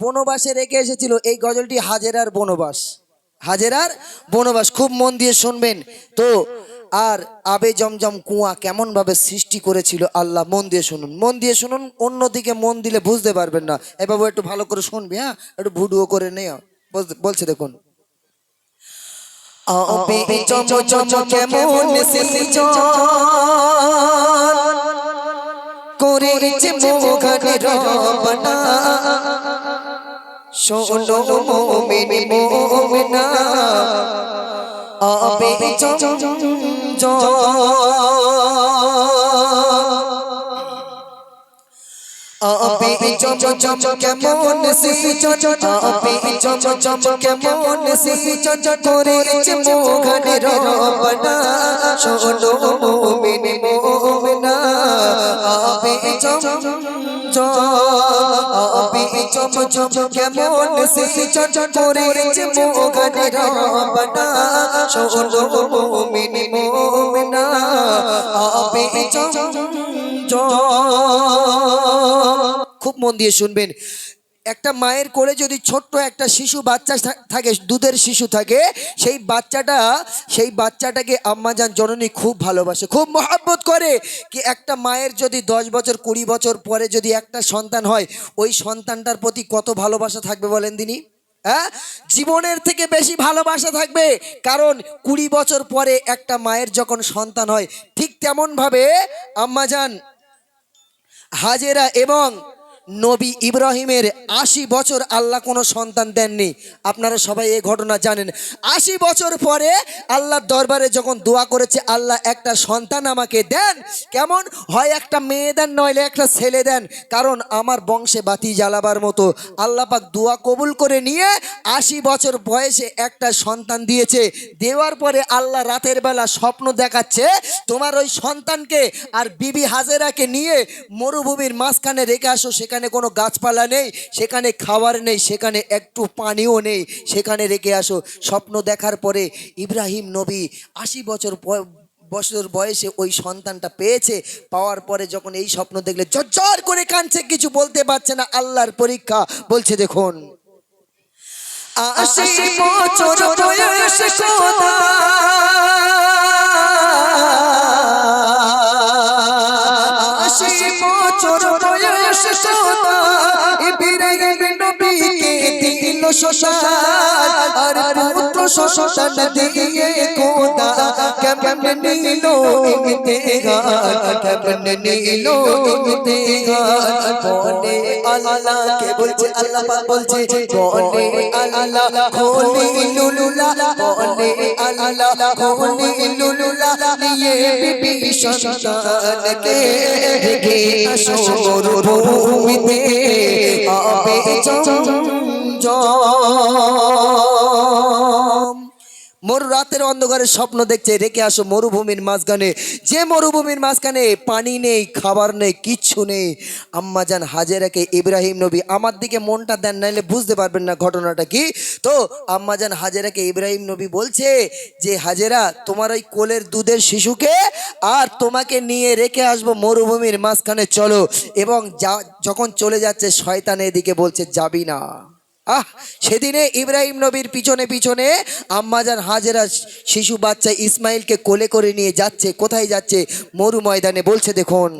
বনবাসে রেখে এসেছিল। এই গজলটি হাজেরার বনবাস। হাজেরার বনবাস। খুব মন দিয়ে শুনবেন। তো, আর আবে জমজম কুয়া কেমন ভাবে সৃষ্টি করেছিল আল্লাহ, মন দিয়ে শুনুন। মন দিয়ে শুনুন, অন্যদিকে মন দিলে বুঝতে পারবেন না। এ বাবু একটু ভালো করে শুনবি হ্যাঁ? একটু ভিডিও করে নে। বলছে দেখুন। আবে কেমন করেছে মোগানে রবনা শোনো মোমিন মোমিনা। আবে জম জম জম কেমন সিজন আবে জম জম কেমন সিজন করেছে মোগানে রবনা। শোনো মোমিন মোমিনা আবে জম আবে জম জম কেমন সিজন করেছে মোগানে রবনা। শোনো মোমিন মোমিনা আবে জম খুব মন দিয়ে শুনবেন। একটা মায়ের কোলে যদি ছোট্ট একটা শিশু বাচ্চা থাকে, দুধের শিশু থাকে, সেই বাচ্চাটা, সেই বাচ্চাটাকে আম্মাজান জননী খুব ভালোবাসে, খুব মহাব্বত করে কি একটা মায়ের যদি দশ বছর, কুড়ি বছর পরে যদি একটা সন্তান হয়, ওই সন্তানটার প্রতি কত ভালোবাসা থাকবে বলেন তিনি? হ্যাঁ? জীবনের থেকে বেশি ভালোবাসা থাকবে, কারণ কুড়ি বছর পরে একটা মায়ের যখন সন্তান হয়, ঠিক তেমনভাবে আম্মাজান হাজেরা এবং নবী ইব্রাহিমের আশি বছর আল্লাহ কোনো সন্তান দেননি। আপনারা সবাই এই ঘটনা জানেন। আশি বছর পরে আল্লাহর দরবারে যখন দোয়া করেছে, আল্লাহ একটা সন্তান আমাকে দেন। কেমন? হয় একটা মেয়ে দেন, নইলে একটা ছেলে দেন। কারণ আমার বংশে বাতি জ্বালাবার মতো। আল্লাহ পাক দোয়া কবুল করে নিয়ে আশি বছর বয়সে একটা সন্তান দিয়েছে। দেওয়ার পরে আল্লাহ রাতের বেলা স্বপ্ন দেখাচ্ছে, তোমার ওই সন্তানকে আর বিবি হাজেরাকে নিয়ে মরুভূমির মাঝখানে রেখে আসো, সেখানে কোনো গাছপালা নেই, সেখানে খাবার নেই, সেখানে একটু পানিও নেই। সেখানে রেখে আসো। স্বপ্ন দেখার পরে ইব্রাহিম নবী আশি বছর বছর বয়সে ওই সন্তানটা পেয়েছে। পাওয়ার পরে যখন এই স্বপ্ন দেখলে জর্জর করে কাঁদছে, কিছু বলতে পারছে না। আল্লাহর পরীক্ষা বলছে, দেখুন, আশি খোদা ইব্রাহিম দিল শশান আর পুত্র শশান দিয়ে খোদা কেমন নিল ইমতিহান কেমন নিল ইমতিহান বলে আল্লাহ কে বলছে, আল্লাহ পাক বলছে বলে আল্লাহ খোলি লুলুলা বলে আল্লাহ খোলি মরু রাতের অন্ধকারে স্বপ্ন দেখছে রেখে আসো মরুভূমির মাঝখানে যে মরুভূমির মাঝখানে পানি নেই, খাবার নেই, কিচ্ছু নেই আম্মাজান হাজেরাকে ইব্রাহিম নবী আমার দিকে মনটা দেন, নাইলে বুঝতে পারবেন না ঘটনাটা কি। তো আম্মাজান হাজেরাকে ইব্রাহিম নবী বলছে যে, হাজেরা, তোমার ওই কোলের দুধের শিশুকে আর তোমাকে নিয়ে রেখে আসব মরুভূমির মাঝখানে, চলো। এবং যা, যখন চলে যাচ্ছে, শয়তান এদিকে বলছে, যাবি না। আহ সেদিনে ইব্রাহিম নবীর পিছনে পিছনে আম্মাজান হাজেরা শিশু বাচ্চা ইসমাইলকে কোলে করে নিয়ে যাচ্ছে কোথায় যাচ্ছে? মরু ময়দানে বলছে দেখুন।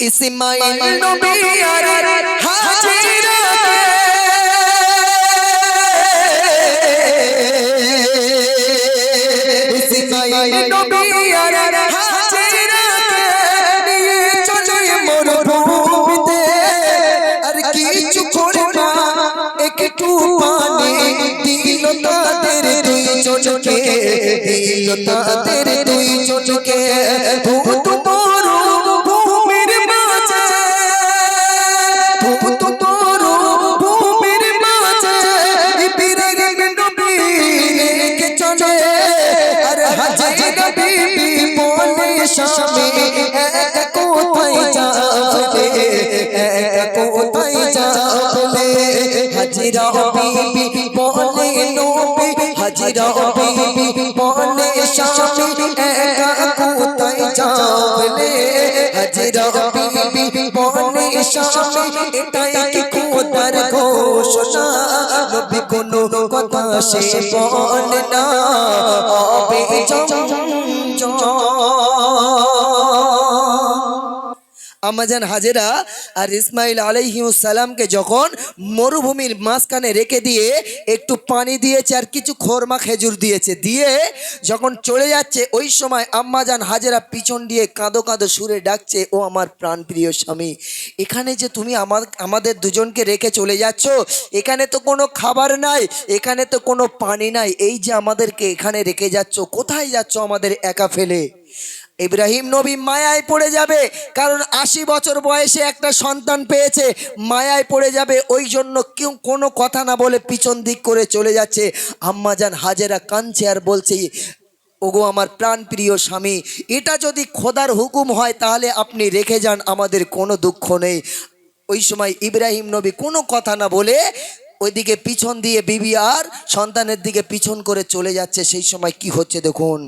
ইসমাইল নবী আর হাজেরাকে তাদের দুই জনকে ভূত মরু ভূমির মাঝে। ভূত মরু ভূমির মাঝে। ইব্রাহিম নবী কে চলে। আর হাজির নবী বলে স্বামী কোথায় যাবে? কোথায় যাবে? হাজিরা বিবি বলে নবী হাজিরা বিবি সে বলে না। আমাজান হাজেরা আর ইসমাইল আলাইহিমসালামকে যখন মরুভূমির মাঝখানে রেখে দিয়ে একটু পানি দিয়েছে আর কিছু খোরমা খেজুর দিয়েছে, দিয়ে যখন চলে যাচ্ছে, ওই সময় আম্মাজান হাজেরা পিছন দিয়ে কাঁদো কাঁদো সুরে ডাকছে, ও আমার প্রাণপ্রিয় স্বামী, এখানে যে তুমি আমার, আমাদের দুজনকে রেখে চলে যাচ্ছ, এখানে তো কোনো খাবার নাই, এখানে তো কোনো পানি নাই, এই যে আমাদেরকে এখানে রেখে যাচ্ছ, কোথায় যাচ্ছ আমাদের একা ফেলে? ইব্রাহিম নবী মায়ায় পড়ে যাবে, কারণ আশি বছর বয়সে একটা সন্তান পেয়েছে, মায়ায় পড়ে যাবে ওই জন্য কেউ কোনো কথা না বলে পিছন দিক করে চলে যাচ্ছে। আম্মাজান হাজেরা কাঁদছে আর বলছে, ওগো আমার প্রাণ প্রিয় স্বামী, এটা যদি খোদার হুকুম হয় তাহলে আপনি রেখে যান, আমাদের কোনো দুঃখ নেই। ওই সময় ইব্রাহিম নবী কোনো কথা না বলে ওইদিকে পিছন দিয়ে বিবি আর সন্তানের দিকে পিছন করে চলে যাচ্ছে। সেই সময় কি হচ্ছে দেখুন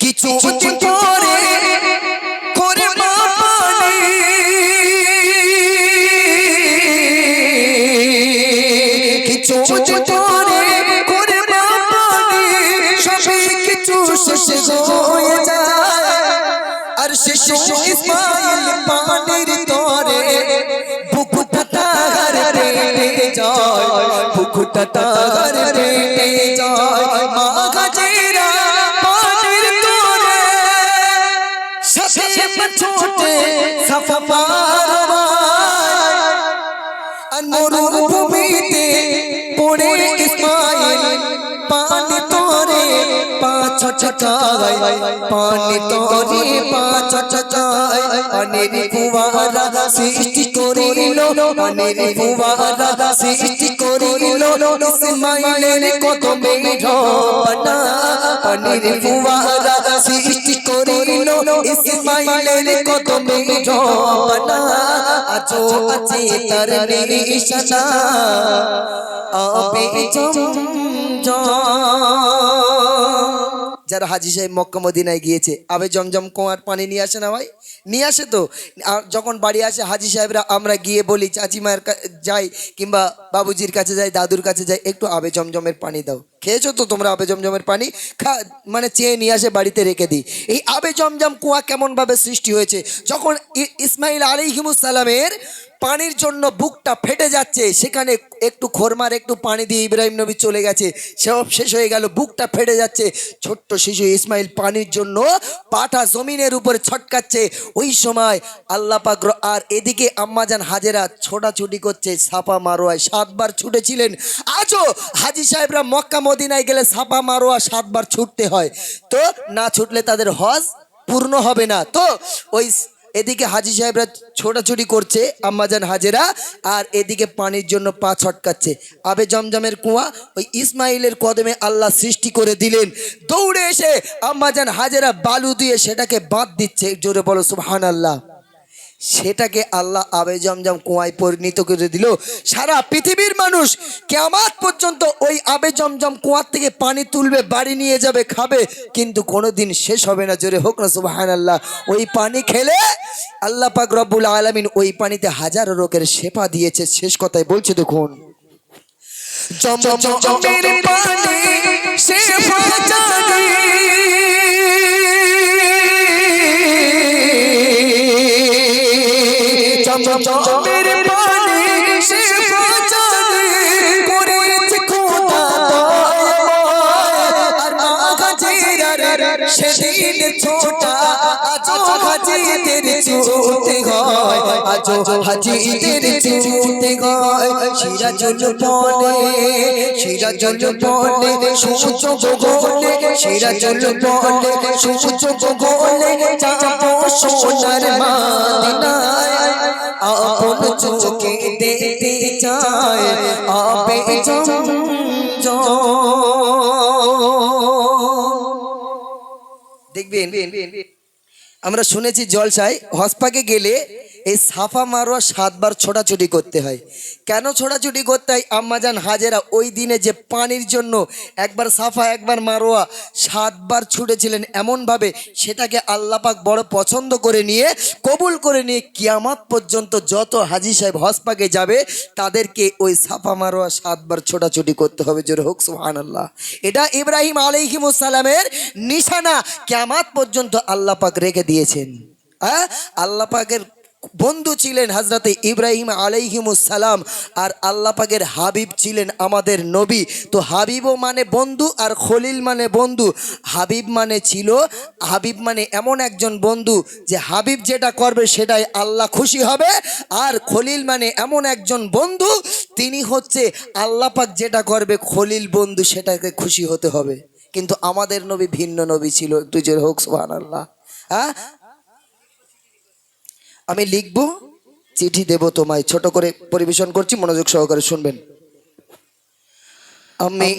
কিছু করে করে পানি। কিছু করে করে পানি। সবই কিছু শেষ হয়ে যায়। আর শেষ ইসমাইল পানির তরে। বুকুটা তার পেটে যায়। বুকুটা তার পেটে যায়। মা গাজেরা পারবায় আর মরুভূমিতে পড়ে ইসমাইল, পানি তোরে পাঁচ ছটায়, পানি তোরে পাঁচ ছটায়। পানির ফুয়ারা সৃষ্টি করিল পানির ফুয়ারা সৃষ্টি করিল, ইসমাইলের কত ফুয়ারা সৃষ্টি করিল ইসমাইলের কত মেঘ আজো আছে তার নিশানা আবে জমজম যারা হাজি সাহেব মক্কা মদিনায় গিয়েছে। আবে জমজম কুয়ার পানি নিয়ে আসে না ভাই? নিয়ে আসে তো? আর যখন বাড়ি আসে হাজি সাহেবরা আমরা গিয়ে বলি চাচিমায়ের কা- যাই কিংবা বাবুজির কাছে যাই দাদুর কাছে যাই একটু আবে জমজমের পানি দাও। খেয়েছো তো তোমরা আবে জমজমের পানি? খা মানে চেয়ে নিয়ে আসে বাড়িতে রেখে দিই। এই আবে জমজম কুয়া কেমনভাবে সৃষ্টি হয়েছে? যখন ইসমাইল আলিহিমুসালামের পানির জন্য বুকটা ফেটে যাচ্ছে, সেখানে একটু খোরমার, একটু পানি দিয়ে ইব্রাহিম নবী চলে গেছে, সব শেষ হয়ে গেল, বুকটা ফেটে যাচ্ছে। ছোট্ট শিশু ইসমাইল পানির জন্য পাটা জমিনের উপরে ছটকাচ্ছে। ওই সময় আল্লাহ আর এদিকে আম্মাজান হাজেরা ছোটাছুটি করছে সাপা মারোয়ায়। সাতবার ছুটেছিলেন। আজও হাজি সাহেবরা মক্কা মদিনায় গেলে সাপা মারোয়া সাতবার ছুটতে হয়। তো না ছুটলে তাদের হজ পূর্ণ হবে না। তো ওই এদিকে হাজি সাহেবরা ছোটাছুটি করছে আম্মাজান হাজেরা, আর এদিকে পানির জন্য পা ছটকাচ্ছে। আবে জমজমের কুয়া, ওই ইসমাইলের কদমে আল্লাহ সৃষ্টি করে দিলেন। দৌড়ে এসে আম্মাজান হাজেরা বালু দিয়ে সেটাকে বাদ দিচ্ছে। জোরে বলো সুবহান আল্লাহ সেটাকে আল্লাহ আবে জমজম কুয়ায় পরিণত করে দিল। সারা পৃথিবীর মানুষ কেমাত পর্যন্ত ওই আবে জমজম কুয়ার থেকে পানি তুলবে, বাড়ি নিয়ে যাবে, খাবে, কিন্তু কোনোদিন শেষ হবে না। জোরে হোক না সুবাহান আল্লাহ ওই পানি খেলে আল্লাহ পাক রব্বুল আলমিন ওই পানিতে হাজারো রোগের সেপা দিয়েছে। শেষ কথায় বলছে, দেখুন। শেফা জমজমের পানি শেফা সেদিন ছোটা আজো হাজিদের চুতে হয় আজো হাজিদের চুতে হয়। সিরাজুল বলে সিরাজুল বলে সূর্য গগনে সিরাজুল বলে সূর্য গগনে যাব সোনার মাদিনায়। চোখে দেখতে চায় আপে দেখবেন আমরা শুনেছি জলসায় হসপাকে গেলে এই সাফা মারোয়া সাতবার ছোটাছুটি করতে হয়। কেন ছোটাছুটি করতে হয়? আম্মাজান হাজেরা ওই দিনে যে পানির জন্য একবার সাফা, একবার মারোয়া সাতবার ছুটেছিলেন এমনভাবে সেটাকে আল্লাপাক বড় পছন্দ করে নিয়ে, কবুল করে নিয়ে কিয়ামত পর্যন্ত যত হাজি সাহেব হসপাকে যাবে, তাদেরকে ওই সাফা মারোয়া সাতবার ছোটাছুটি করতে হবে। জোরে হোক সুহান আল্লাহ এটা ইব্রাহিম আলাইহিমুসালামের নিশানা কিয়ামত পর্যন্ত আল্লাপাক রেখে দিয়েছেন। হ্যাঁ? আল্লাহ পাকের বন্ধু ছিলেন হাজরতে ইব্রাহিম আলাইহিমুসালাম আর আল্লাহ পাকের হাবিব ছিলেন আমাদের নবী। তো হাবিবও মানে বন্ধু আর খলিল মানে বন্ধু। হাবিব মানে ছিল, হাবিব মানে এমন একজন বন্ধু যে হাবিব যেটা করবে সেটাই আল্লাহ খুশি হবে আর খলিল মানে এমন একজন বন্ধু, তিনি হচ্ছে আল্লাহ পাক যেটা করবে খলিল বন্ধু সেটাকে খুশি হতে হবে। কিন্তু আমাদের নবী ভিন্ন নবী ছিল, একটু যে হোক সোহান আল্লাহ হ্যাঁ? আমি লিখব চিঠি দেব তোমায়। ছোট করে পরিবেশন করছি মনোযোগ সহকারে শুনবেন। আমি